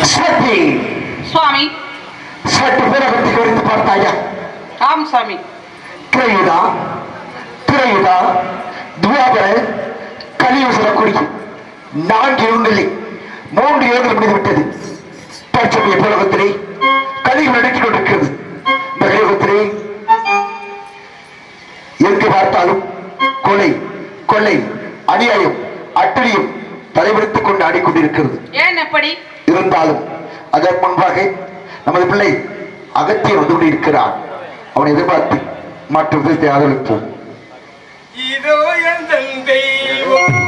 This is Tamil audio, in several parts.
சக்தி சுவாமி. சற்று பேரை பற்றி குறித்து பார்த்தாயா ஆம் சுவாமி. திரையுதா? திரையுதா? துவாபர கலியும் சொல்லக்கூடிய நான்கு யுகங்களை மூன்று யுகங்கள் முடிந்து விட்டது. தற்சமய புலகத்திலே கலியும் நடக்கிக் கொண்டிருக்கிறது. இந்த கலியுகத்திலே எங்கு பார்த்தாலும் கொலை கொள்ளை அநியாயம். அட்டடியும் தலைவெடுத்துக் கொண்டு ஆடிக்கொண்டிருக்கிறது. ஏன் எப்படி இருந்தாலும் அதன் முன்பாக நமது பிள்ளை அகத்தியர் வந்து கொண்டிருக்கிறார். அவனை எதிர்பார்த்து மற்ற விதத்தை ஆதரிப்போம். இதோ எந்தன் தெய்வம்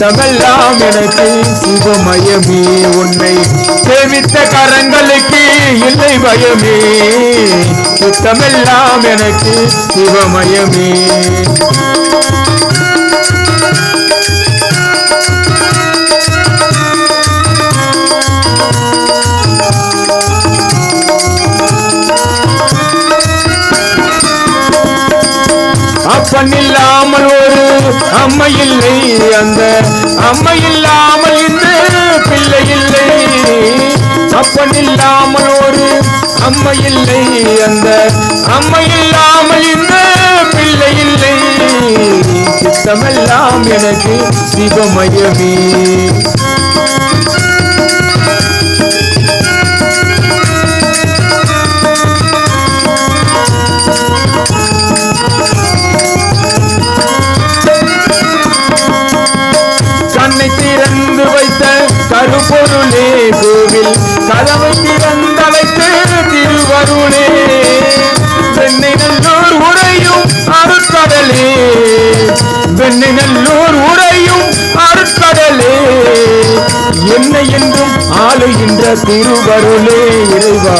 கஷ்டமெல்லாம் எனக்கு சுகமயமே உன்னை சேவித்த கரங்களுக்கு இல்லை பயமே. சுத்தமெல்லாம் எனக்கு சிவமயமே அம்மை இல்லை அந்த அம்மை இல்லாமல் இன்று பிள்ளை இல்லை. அப்பன் இல்லாமல் ஒரு அம்மை இல்லை அந்த அம்மை இல்லாமல் இன்று பிள்ளை இல்லை. சித்தமெல்லாம் எனக்கு சிவமயமே. அருளே இறைவா.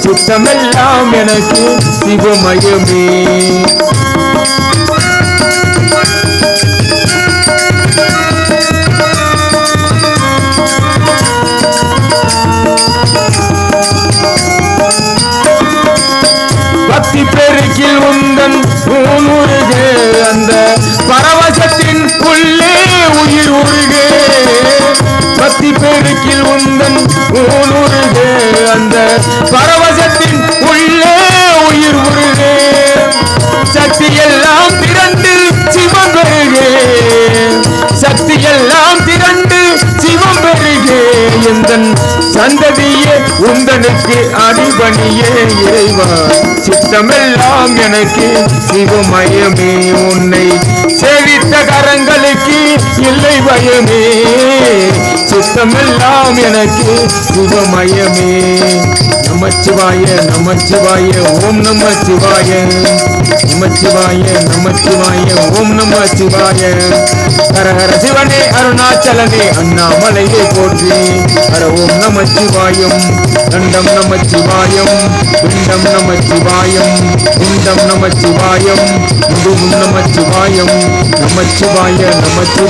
சித்தமெல்லாம் எனக்கு சிவமயமே. சந்ததியே உந்தனுக்கு அடிபணியே இறைவா. சித்தமெல்லாம் எனக்கு சிவமயமே உன்னை. சேவித்த கரங்களுக்கு இல்லை பயமே. சித்தமெல்லாம் எனக்கு சுகமயமே நமச்சிவாய நமச்சிவாய ஓம் நம சிவாய நமச்சிவாய நமச்சிவாய ஓம் நம சிவாய ஹரஹர சிவனே அருணாச்சலனே அண்ணாமலையை போற்றி. ஹர ஓம் நமச்சிவாயம் தண்டம் நமச்சிவாயம் பிண்டம் நமச்சிவாயம் குண்டம் நமச்சிவாயம் முதுகும் நமச்சிவாயம். நமச்சிவாய நமச்சிவாய.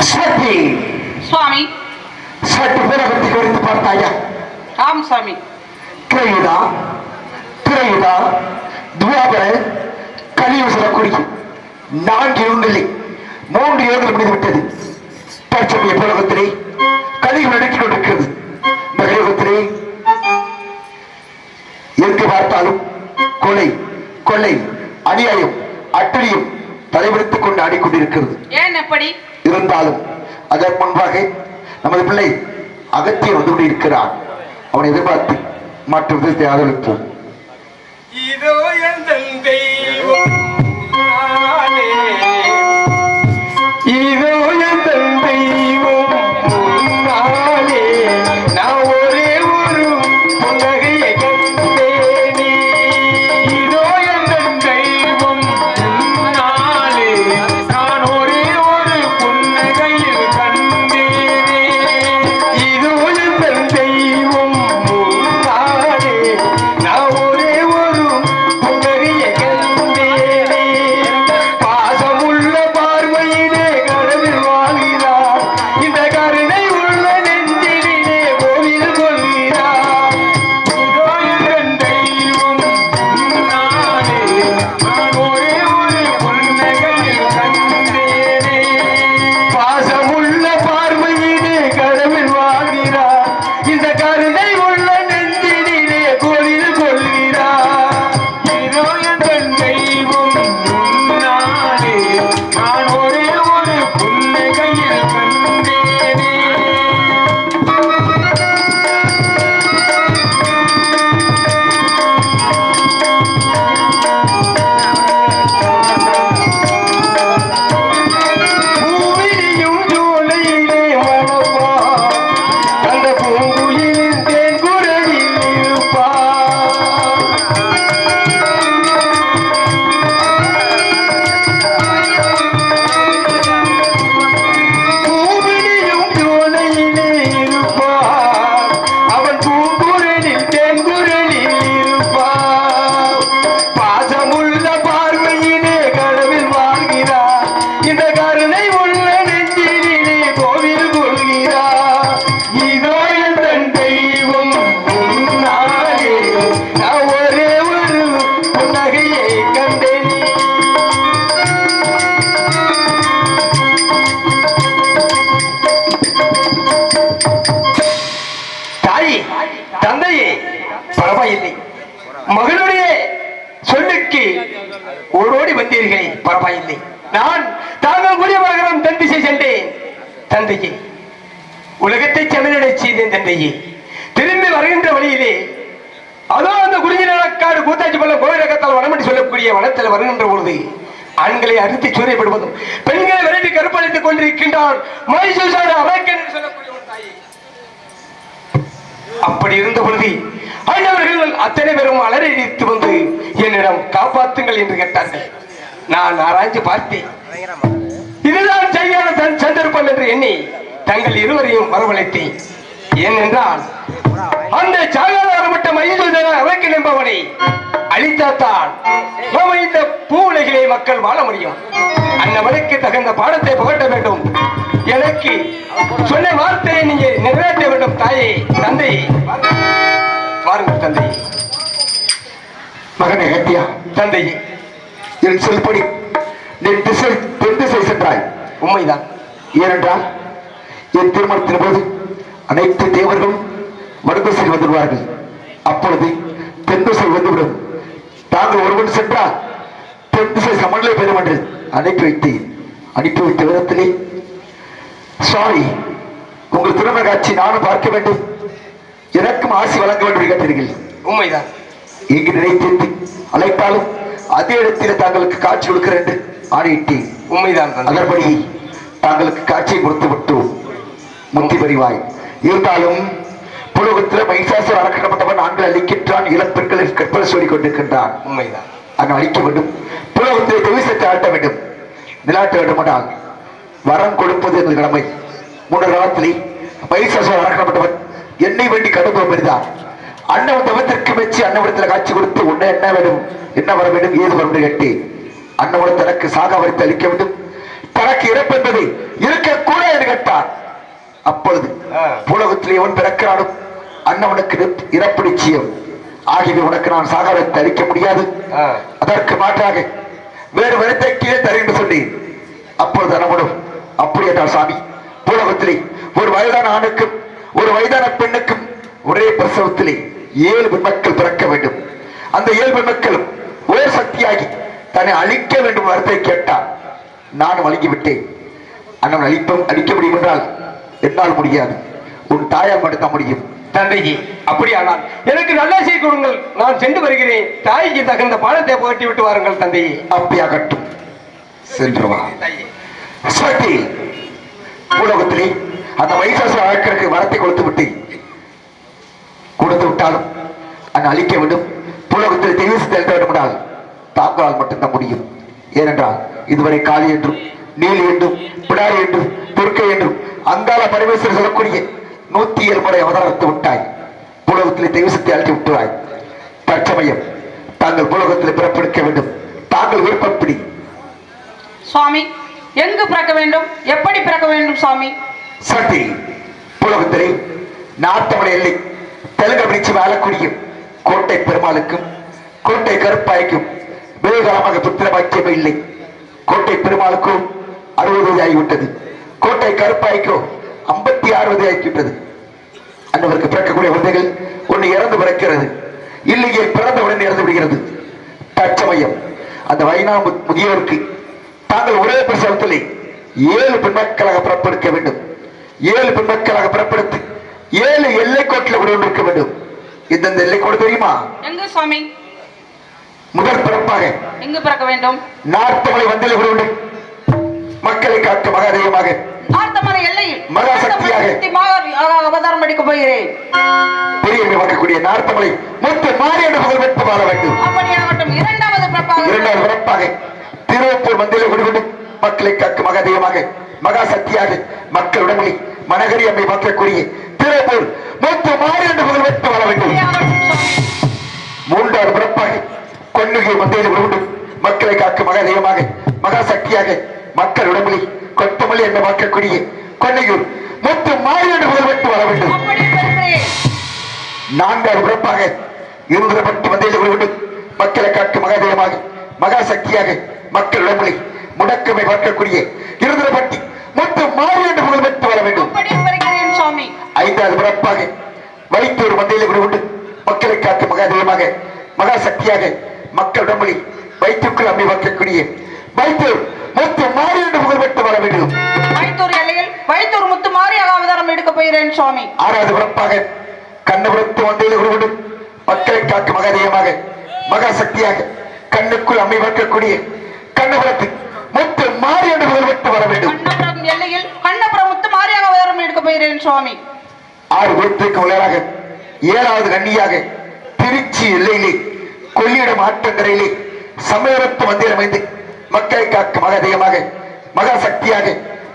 சக்தி சுவாமி. சற்று பற்றி குறித்து பார்த்தாயா? ஆம் சுவாமி. திரையுதா? திரையுதா? துவாபர கலியும் சொல்லக்கூடிய நான்கு யுகங்களை மூன்று யுகங்கள் முடிந்து புலகத்திலே கலியும் நடக்கிக் கொண்டிருக்கிறது. இந்த கலியுகத்திலே எங்கு பார்த்தாலும் கொலை கொள்ளை அநியாயம் அட்டழியும் தலைவெடுத்துக் கொண்டு ஆடிக்கொண்டிருக்கிறது. ஏன் எப்படி இருந்தாலும் அதற்கு முன்பாக நமது பிள்ளை அகத்தியர் வந்து கொண்டிருக்கிறார். அவனை எதிர்பார்த்து மற்ற விதத்தை ஆதரிப்போம். இதோ எந்த செய்தேன் திரும்பி வருகின்ற வழியிலே அதோ அந்த குடிஞ்சினக்காடு கூத்தாச்சி பள்ள கோயிலகத்தால் வனமடி சொல்லக்கூடிய வனத்தில் வருகின்ற பொழுது ஆண்களை அறுத்து சூரியப்படுவதும் பெண்களை விரட்டி கருப்பளித்துக் கொண்டிருக்கின்றான் மைசூசாடு என்று சொல்லக்கூடிய ஒரு தாயே. அப்படி இருந்த பொழுது ஆண்டவர்கள் அத்தனை பேரும் அலறடித்து வந்து என்னிடம் காப்பாத்துங்கள் என்று கேட்டார்கள். நான் ஆராய்ந்து பார்த்தேன். இதுதான் சரியான சந்தர்ப்பம் என்று எண்ணி தங்கள் இருவரையும் வரவழைத்தேன். ஏனென்றால் அந்த சாகாதாரப்பட்ட மயில்தன அவைக்கன் என்பவனை அழித்தாத்தான் நாம இந்த பூ உலகிலே மக்கள் வாழ முடியும். அன்னவனுக்கு தகுந்த பாடத்தை புகட்ட வேண்டும். எனக்கு சொன்ன வார்த்தையை நீங்க நிறைவேற்ற வேண்டும் தாயே தந்தை. பாருங்கள் தந்தை. மகனை கட்டியா தந்தையே என் சொல்படி நீ திசை தென் திசை சென்றாய். உண்மைதான். ஏனென்றால் என் திருமணத்தின் போது அனைத்து தேவர்களும் வடதிசை வந்துடுவார்கள் அப்பொழுது தென் திசை வந்துவிடும். தாங்கள் ஒருவன் சென்றால் தென் திசை சமநிலை பெறும் என்று அனுப்பி வைத்தேன். அனுப்பி வைத்த விதத்திலே சாரி உங்கள் திருமண காட்சி நானும் பார்க்க வேண்டும். எனக்கும் ஆசி வழங்க வேண்டும் கேட்டீர்கள். உண்மைதான். இங்கு நினைத்திருந்து அழைத்தாலும் அதே இடத்தில் தாங்களுக்கு காட்சி கொடுக்கிறேன் என்று ஆணையிட்டேன். உண்மைதான் அதன்படி தாங்களுக்கு காட்சியை கொடுத்து விட்டோம். முத்தி பரிவாய். இருந்தாலும் புலகத்தில் மைசாசர் அறக்கப்பட்டவன் ஆண்கள் அளிக்கின்றான் இளப்பெண்களில் கற்பனை சொல்லிக் கொண்டிருக்கின்றான். உண்மைதான். அங்கு அழிக்க வேண்டும். புலகத்தை தெவிசத்தை ஆட்ட வேண்டும். நிலாட்ட வேண்டுமானால் வரம் கொடுப்பது எனது கடமை. முன்னர் காலத்திலே மைசாசர் அறக்கப்பட்டவன் என்னை வேண்டி கடுப்பம் பெரிதான் அண்ணன் தவத்திற்கு மெச்சி அன்னவரத்தில் காட்சி கொடுத்து உன்னை என்ன வேண்டும் என்ன வர வேண்டும் ஏது வரும் கேட்டேன். அன்னவரம் தனக்கு சாக வரித்து அளிக்க வேண்டும். தனக்கு இறப்பு என்பது இருக்கக்கூடாது என்று கேட்டார் அப்பொழுது ஆ. பூலகத்தில் எவன் பிறக்கிறானோ? அன்னவனுக்கு இறப்பு- நிச்சயம். ஆகியவை உனக்கு நான் சாக வைத்து அளிக்க முடியாது. அதற்கு மாற்றாக வேறு விடத்தை கீழே தரு என்று சொன்னேன். அப்பொழுது அனவனும் அப்படி சாமி. பூலகத்திலே ஒரு வயதான ஆணுக்கும் ஒரு வயதான பெண்ணுக்கும் ஒரே பிரசவத்திலே ஏழு பெண்மக்கள் பிறக்க வேண்டும். அந்த ஏழு பெண்மக்களும் ஒரே சக்தியாகி தன்னை அழிக்க வேண்டும் வரத்தை கேட்டார் நானும் வழங்கிவிட்டேன் அண்ணன் அழிப்ப அழிக்க முடியும் என்றால் என்னால் முடியாது. உன் தாயால் படுத்த முடியும். தந்தையே அப்படியானால் எனக்கு நல்ல செய்தி கொடுங்கள். நான் சென்று வருகிறேன். தாய்க்கு தகுந்த பாடத்தை புகட்டி விட்டு வாருங்கள் தந்தையே. அப்படியாகட்டும். சென்று வா. சக்தி பூலோகத்திலே அந்த வைசாசு அழக்கருக்கு வரத்தை கொடுத்து விட்டு கொடுத்து விட்டாலும் அதை அழிக்க வேண்டும். பூலோகத்தில் தெய்வசி செலுத்த வேண்டும் என்றால் தாங்களால் மட்டும்தான் முடியும். ஏனென்றால் இதுவரை காலி என்றும் நீலி என்றும் பிடாரி என்றும் துர்க்கை என்றும் அங்காள பரமேஸ்வரர் சொல்லக்கூடிய நூத்தி ஏழு முறை அவதாரத்து விட்டாய். பூலோகத்திலே தெய்வசத்தை அழித்து விட்டுவாய். தற்சமயம் தாங்கள் பூலோகத்தில் பிறப்பெடுக்க வேண்டும். தாங்கள் விருப்பப்படி. சுவாமி எங்கு பிறக்க வேண்டும்? எப்படி பிறக்க வேண்டும் சுவாமி? சக்தி புலகத்திலே நாட்டமலை எல்லை தெலுங்கு பிடிச்சு வாழக்கூடிய கோட்டை பெருமாளுக்கும் கோட்டை கருப்பாய்க்கும் வெகுகாலமாக புத்திர பாக்கியமே இல்லை. கோட்டை பெருமாளுக்கும் அறுபது வயது ஆகிவிட்டது கோட்டை கருப்பாய்க்கோ ஐம்பத்தி ஆறு வயது ஆகிவிட்டது அன்னவருக்கு பிறக்கக்கூடிய குழந்தைகள் ஒன்று இறந்து பிறக்கிறது. இல்லையே பிறந்த உடனே இறந்து விடுகிறது. தற்சமயம். அந்த மு- முதியோருக்கு தாங்கள் ஒரே பிரசவத்திலே ஏழு பெண்மக்களாக பிறப்பெடுக்க வேண்டும். ஏழு பெண்மக்களாக பிறப்பெடுத்து ஏழு எல்லைக்கோட்டில் கொண்டு வேண்டும். இந்தந்த எல்லைக்கோடு தெரியுமா? எங்கு சுவாமி? முதல் பிறப்பாக எங்கு பிறக்க வேண்டும்? நார்த்தமலை வந்தில் கொண்டு மக்களை காக்க மகாதேவமாக ஆர்த்தமலை எல்லையில் மகா சக்தியாக. சக்தி மகா அவதாரம் எடுக்க போகிறேன். பெரிய வாக்கக்கூடிய நார்த்தமலை முத்து மாறியான புகழ் பெற்று வாழ வேண்டும். அப்படியாகட்டும் இரண்டாவது பிறப்பாக இரண்டாவது பிறப்பாக. திருவப்பூர் மந்திரில் குடிகொண்டு மக்களை காக்கும் மகாதேவமாக மகா சக்தியாக மக்கள் உடம்பை மனகரி அம்மை பார்க்கக்கூடிய திருவப்பூர் முத்து மாறி என்று புகழ் பெற்று வாழ வேண்டும். மூன்றாவது பிறப்பாக கொன்னுகை மந்தையில் கொண்டு மக்களை காக்கும் மகாதேவமாக மகா சக்தியாக மக்கள் உடம்புலி கொத்தமல்லி என்று பார்க்கக்கூடிய கொன்னையூர் முத்து மாறி என்று புகழ் பெற்று வாழ வேண்டும் நான்காவது பிறப்பாக இருந்திரப்பட்டு மந்தையில் கொண்டு மக்களை காக்கும் மகாதேவமாக மகா சக்தியாக மக்கள் உடம்புலி முடக்கமை பார்க்கக்கூடிய இருந்திரப்பட்டி முத்து மாறி என்று புகழ் பெற்று வாழ வேண்டும் ஐந்தாவது பிறப்பாக வைத்தூர் மந்தையில் கொண்டு மக்களை காக்கும் மகாதேவமாக மகா சக்தியாக மக்கள் உடம்புலி வைத்துக்குள் அம்மை வைக்கக்கூடிய வைத்தூர் முத்து மாறி என்று புகழ் பெற்று வர வேண்டும். வைத்தூர் எல்லையில் வைத்தூர் முத்து மாரியாக அவதாரம் எடுக்க போகிறேன் சுவாமி. ஆறாவது பிறப்பாக கண்ணபுரத்து மந்தையில் கொண்டு மக்களை காக்கும் மகாதேவமாக மகா சக்தியாக கண்ணுக்குள் அம்மை வைக்கக்கூடிய கண்ணபுரத்து முத்து மாறி என்று புகழ் பெற்று வர வேண்டும். கண்ணபுரம் எல்லையில் கண்ணபுரம் முத்து மாரியாக அவதாரம் எடுக்க போகிறேன் சுவாமி. ஆறு குருத்திற்கு உள்ளாக ஏழாவது கண்ணியாக திருச்சி எல்லையிலே கொள்ளிடம் ஆற்றங்கரையிலே சமயரத்து மந்திரம் அமைந்து மக்களை காக்கும் மகாதேயமாக மகா சக்தியாக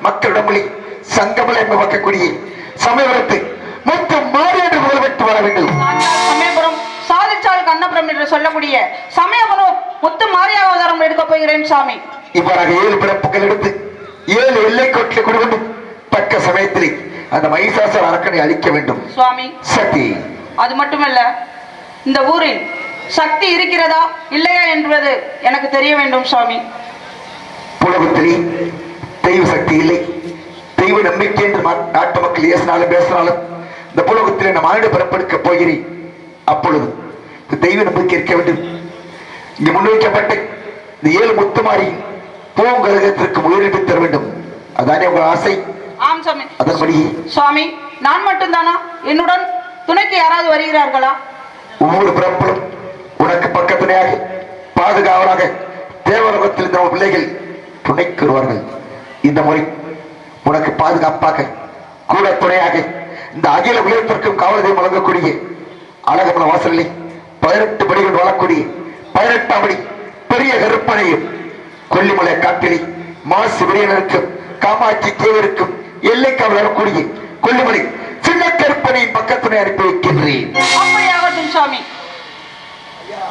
மக்களிடமொழி சங்கமல என்று பார்க்கக்கூடிய சமயபுரத்து மொத்தம் மாறி என்று புகழ் பெற்று வர வேண்டும். சமயபுரம் சாதிச்சால் கண்ணபுரம் என்று சொல்லக்கூடிய சமயபுரம் முத்து மாரியாக அவதாரம் எடுக்க போகிறேன் சுவாமி இவ்வாறாக ஏழு பிறப்புகள் எடுத்து ஏழு எல்லை கோட்டில் கொண்டு தக்க சமயத்திலே அந்த மைசாசர் அரக்கனை அழிக்க வேண்டும். சுவாமி சக்தி. அது மட்டுமல்ல இந்த ஊரில் சக்தி இருக்கிறதா இல்லையா என்பது எனக்கு தெரிய வேண்டும் சுவாமி. புலகத்திலே தெய்வ சக்தி இல்லை. தெய்வ நம்பிக்கை என்று நாட்டு மக்கள் ஏசினாலும் பேசினாலும் இந்த புலகத்திலே நான் மானிட பிறப்பெடுக்க போகிறேன். அப்பொழுது இந்த தெய்வ நம்பிக்கை இருக்க வேண்டும். இங்கு முன்வைக்கப்பட்ட இந்த ஏழு முத்துமாரி பூங்கரகத்திற்கு உயிரிட்டு தர வேண்டும். அதானே உங்கள் ஆசை? ஆம் சுவாமி. அதன்படி சுவாமி நான் மட்டும்தானா? என்னுடன் துணைக்கு யாராவது வருகிறார்களா? ஒவ்வொரு பிறப்பிலும் உனக்கு பக்கத்துணையாக பாதுகாவலாக தேவலோகத்தில் இருந்த பிள்ளைகள் துணைக்கு வருவார்கள் இந்த முறை உனக்கு பாதுகாப்பாக கூட துணையாக இந்த அகில உலகத்திற்கும் காவலதை வழங்கக்கூடிய அழகமல வாசலில் பதினெட்டு படிகள் வளரக்கூடிய பதினெட்டாம் படி பெரிய கருப்பனையும் கொல்லிமலை காட்டிலே மாசு விரியனருக்கும் காமாட்சி தேவருக்கும் எல்லைக்காவல் வரக்கூடிய கொல்லிமலை சின்ன கருப்பனையின் பக்கத்துணை அனுப்பி வைக்கின்றேன். சுவாமி.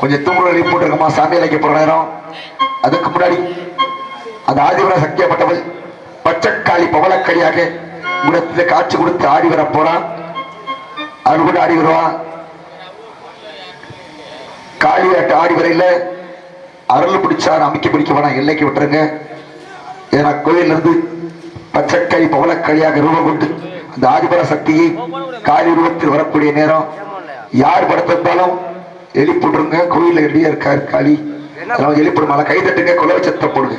கொஞ்சம் தூங்குற எழுப்பி போட்டுருக்கமா சாமி அழைக்க போற நேரம். அதுக்கு முன்னாடி அந்த ஆதிவர சக்தியப்பட்டவள் பச்சைக்காளி பவளக்கடியாக குணத்தில் காட்சி கொடுத்து ஆடி வர போறான் அவள் கூட ஆடி வருவான் காளியாட்டு ஆடி வரையில அருள் பிடிச்சார் அமைக்க பிடிக்க வேணாம் எல்லைக்கு விட்டுருங்க. ஏன்னா கோயில்ல இருந்து பச்சைக்காளி பவளக்கடியாக ரூபம் கொண்டு அந்த ஆதிபர சக்தியை காளி ரூபத்தில் வரக்கூடிய நேரம் யார் படுத்திருந்தாலும் எழுப்பிடுங்க கோயிலில் ரெடியா இருக்காரு காளி. அதெல்லாம் எழுப்பிடுமால கை தட்டுங்க சத்தம் போடுங்க.